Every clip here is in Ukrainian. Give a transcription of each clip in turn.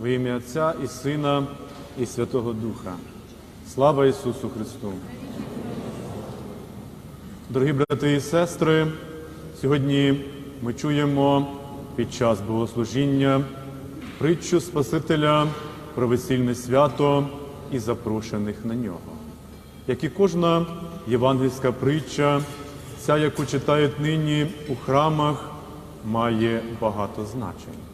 Во ім'я Отця і Сина, і Святого Духа. Слава Ісусу Христу! Дорогі брати і сестри, сьогодні ми чуємо під час богослужіння притчу Спасителя про весільне свято і запрошених на нього. Як і кожна євангельська притча, ця, яку читають нині у храмах, має багато значень.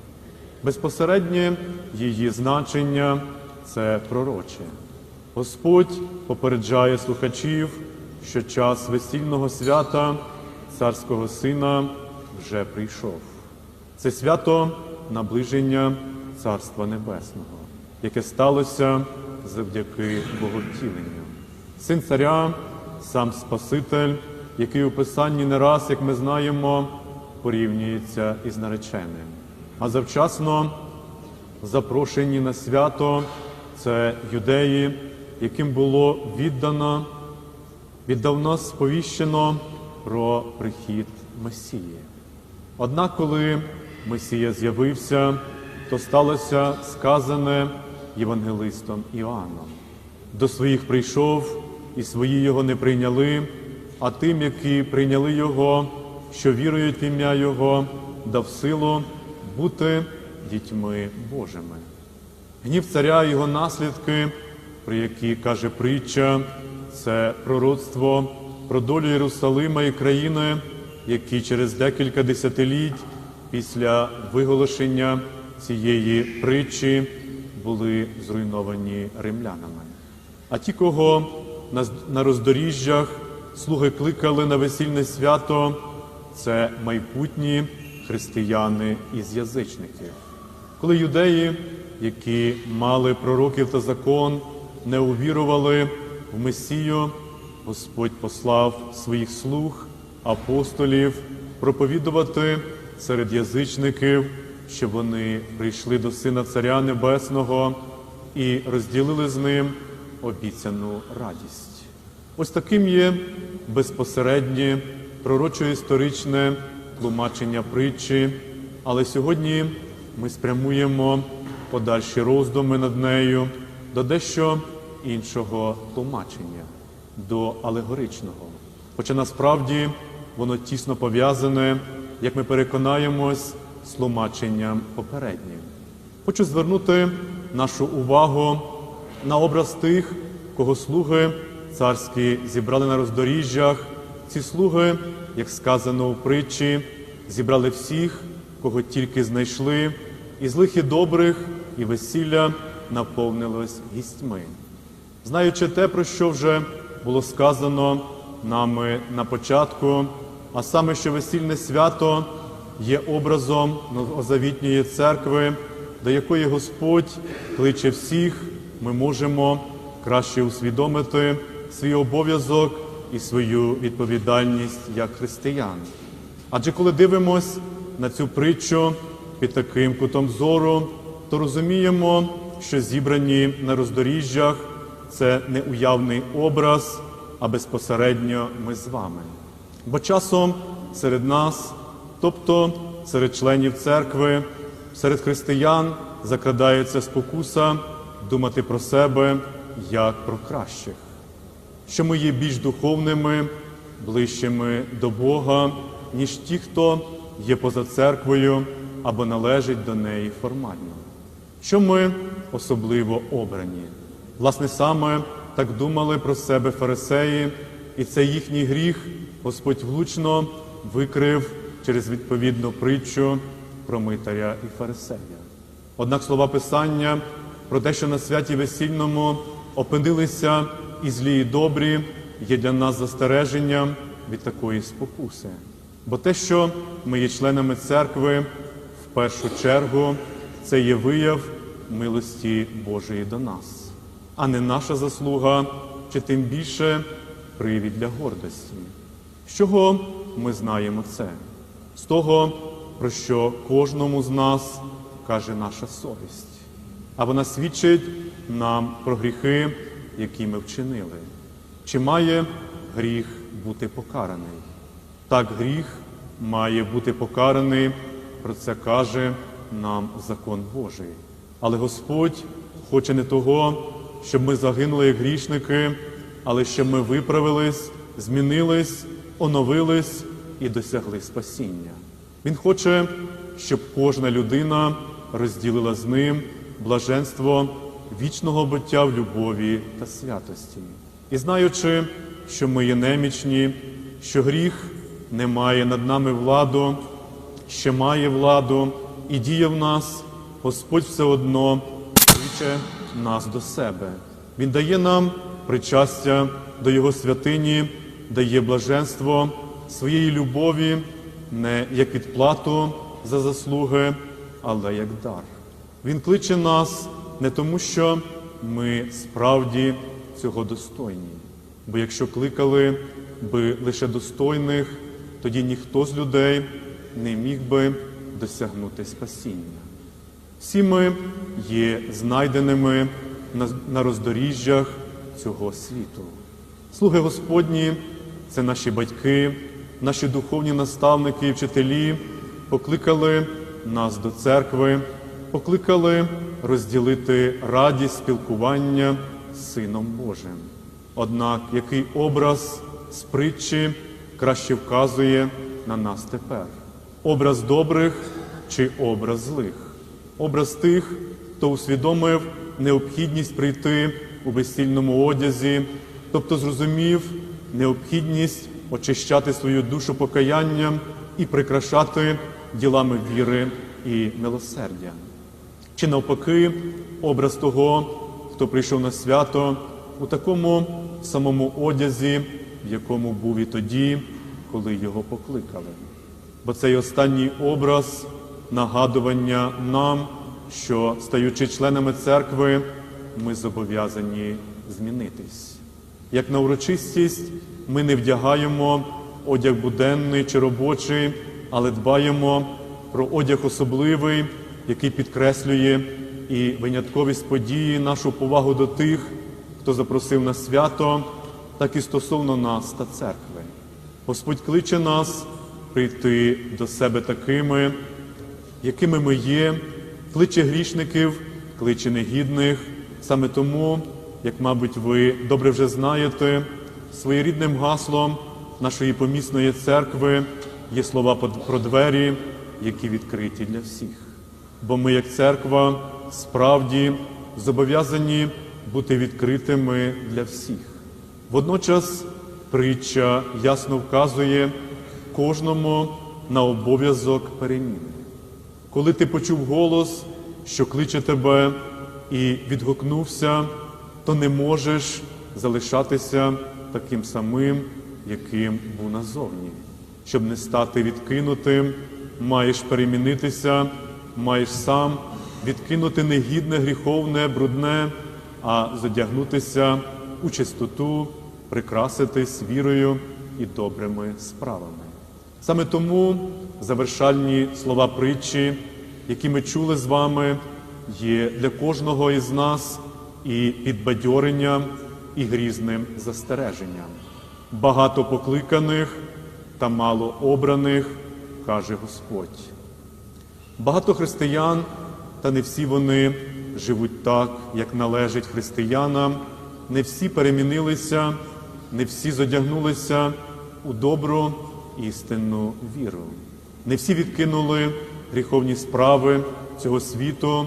Безпосереднє її значення це пророче. Господь попереджає слухачів, що час весільного свята царського сина вже прийшов. Це свято наближення Царства Небесного, яке сталося завдяки Боговтіленню. Син царя, сам Спаситель, який у Писанні не раз, як ми знаємо, порівнюється із нареченим. А завчасно запрошені на свято це юдеї, яким було віддано, віддавно сповіщено про прихід Месії. Однак, коли Месія з'явився, то сталося сказане євангелистом Іоанном. До своїх прийшов, і свої його не прийняли, а тим, які прийняли його, що вірують в ім'я Його, дав силу бути дітьми Божими. Гнів царя і його наслідки, про які каже притча, це пророцтво про долю Єрусалима і країни, які через декілька десятиліть після виголошення цієї притчі були зруйновані римлянами. А ті, кого на, роздоріжжях слуги кликали на весільне свято, це майбутні християни із язичників. Коли юдеї, які мали пророків та закон, не увірували в Месію, Господь послав своїх слуг, апостолів проповідувати серед язичників, щоб вони прийшли до Сина Царя Небесного і розділили з ним обіцяну радість. Ось таким є безпосереднє пророчо-історичне тлумачення притчі, але сьогодні ми спрямуємо подальші роздуми над нею до дещо іншого тлумачення, до алегоричного. Хоча насправді воно тісно пов'язане, як ми переконаємось, з тлумаченням попереднім. Хочу звернути нашу увагу на образ тих, кого слуги царські зібрали на роздоріжжях. Ці слуги, як сказано у притчі, зібрали всіх, кого тільки знайшли, і злих і добрих, і весілля наповнилось гістьми. Знаючи те, про що вже було сказано нами на початку, а саме, що весільне свято є образом новозавітньої церкви, до якої Господь кличе всіх, ми можемо краще усвідомити свій обов'язок і свою відповідальність як християн. Адже коли дивимось на цю притчу під таким кутом зору, то розуміємо, що зібрані на роздоріжжях це не уявний образ, а безпосередньо ми з вами. Бо часом серед нас, тобто серед членів церкви, серед християн закрадається спокуса думати про себе як про кращих, що ми є більш духовними, ближчими до Бога, ніж ті, хто є поза церквою або належить до неї формально. Що ми особливо обрані? Власне, саме так думали про себе фарисеї, і цей їхній гріх Господь влучно викрив через відповідну притчу про митаря і фарисея. Однак слова Писання про те, що на святі весільному опинилися і злі, і добрі, є для нас застереженням від такої спокуси. Бо те, що ми є членами церкви, в першу чергу це є вияв милості Божої до нас, а не наша заслуга, чи тим більше привід для гордості. З чого ми знаємо це? З того, про що кожному з нас каже наша совість, а вона свідчить нам про гріхи, які ми вчинили. Чи має гріх бути покараний? Так, гріх має бути покараний, про це каже нам закон Божий. Але Господь хоче не того, щоб ми загинули як грішники, але щоб ми виправились, змінились, оновились і досягли спасіння. Він хоче, щоб кожна людина розділила з ним блаженство вічного буття в любові та святості. І знаючи, що ми є немічні, що гріх не має над нами владу, ще має владу і діє в нас, Господь все одно кличе нас до себе. Він дає нам причастя до Його святині, дає блаженство своєї любові не як відплату за заслуги, але як дар. Він кличе нас не тому, що ми справді цього достойні. Бо якщо кликали би лише достойних, тоді ніхто з людей не міг би досягнути спасіння. Всі ми є знайденими на, роздоріжжях цього світу. Слуги Господні це наші батьки, наші духовні наставники і вчителі покликали нас до церкви, покликали розділити радість спілкування з Сином Божим. Однак який образ з притчі краще вказує на нас тепер? Образ добрих чи образ злих? Образ тих, хто усвідомив необхідність прийти у весільному одязі, тобто зрозумів необхідність очищати свою душу покаянням і прикрашати ділами віри і милосердя. Чи навпаки, образ того, хто прийшов на свято у такому самому одязі, в якому був і тоді, коли його покликали. Бо цей останній образ нагадування нам, що, стаючи членами церкви, ми зобов'язані змінитись. Як на урочистість, ми не вдягаємо одяг буденний чи робочий, але дбаємо про одяг особливий, який підкреслює і винятковість події, нашу повагу до тих, хто запросив на свято, так і стосовно нас та церкви. Господь кличе нас прийти до себе такими, якими ми є, кличе грішників, кличе негідних. Саме тому, як, мабуть, ви добре вже знаєте, своєрідним гаслом нашої помісної церкви є слова про двері, які відкриті для всіх. Бо ми, як церква, справді зобов'язані бути відкритими для всіх. Водночас притча ясно вказує кожному на обов'язок переміни. Коли ти почув голос, що кличе тебе, і відгукнувся, то не можеш залишатися таким самим, яким був назовні. Щоб не стати відкинутим, маєш перемінитися, маєш сам відкинути негідне, гріховне, брудне, а задягнутися у чистоту, прикраситись вірою і добрими справами. Саме тому завершальні слова притчі, які ми чули з вами, є для кожного із нас і підбадьоренням, і грізним застереженням. Багато покликаних та мало обраних, каже Господь. Багато християн, та не всі вони живуть так, як належить християнам, не всі перемінилися, не всі зодягнулися у добру істинну віру. Не всі відкинули гріховні справи цього світу,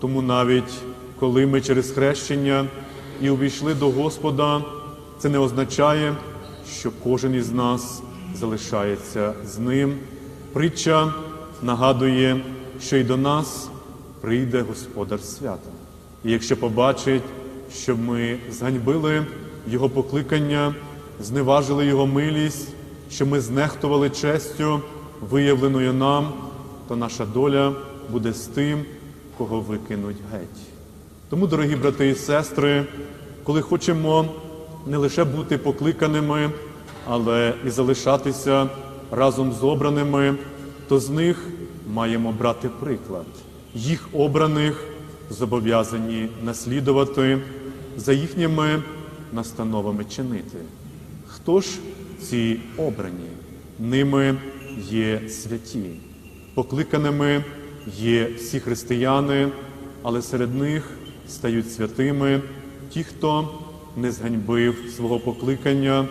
тому навіть коли ми через хрещення і увійшли до Господа, це не означає, що кожен із нас залишається з ним. Притча нагадує, що й до нас прийде Господар свята. І якщо побачить, що ми зганьбили Його покликання, зневажили Його милість, що ми знехтували честю, виявленою нам, то наша доля буде з тим, кого викинуть геть. Тому, дорогі брати і сестри, коли хочемо не лише бути покликаними, але і залишатися разом з обраними, то з них маємо брати приклад. Їх обраних зобов'язані наслідувати, за їхніми настановами чинити. Хто ж ці обрані? Ними є святі, покликаними є всі християни, але серед них стають святими ті, хто не зганьбив свого покликання,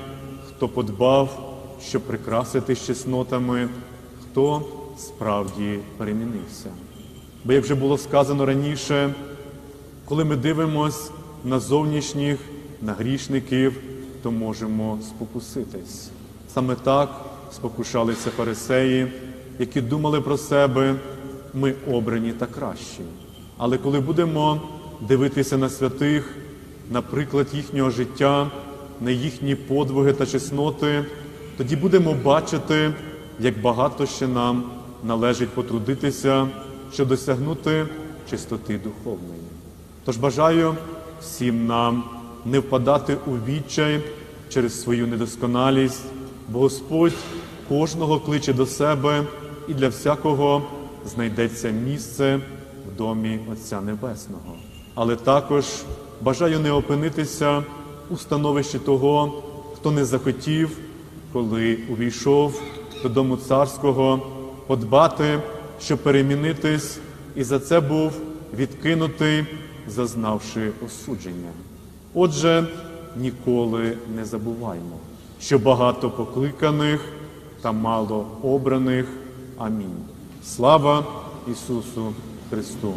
хто подбав, щоб прикрасити чеснотами, хто справді перемінився. Бо, як вже було сказано раніше, коли ми дивимось на зовнішніх, на грішників, то можемо спокуситись. Саме так спокушалися фарисеї, які думали про себе, ми обрані та кращі. Але коли будемо дивитися на святих, на приклад їхнього життя, на їхні подвиги та чесноти, тоді будемо бачити, як багато ще нам належить потрудитися, щоб досягнути чистоти духовної. Тож бажаю всім нам не впадати у відчай через свою недосконалість, бо Господь кожного кличе до себе і для всякого знайдеться місце в домі Отця Небесного. Але також бажаю не опинитися у становищі того, хто не захотів, коли увійшов до дому царського, подбати, щоб перемінитись, і за це був відкинутий, зазнавши осудження. Отже, ніколи не забуваймо, що багато покликаних та мало обраних. Амінь. Слава Ісусу Христу!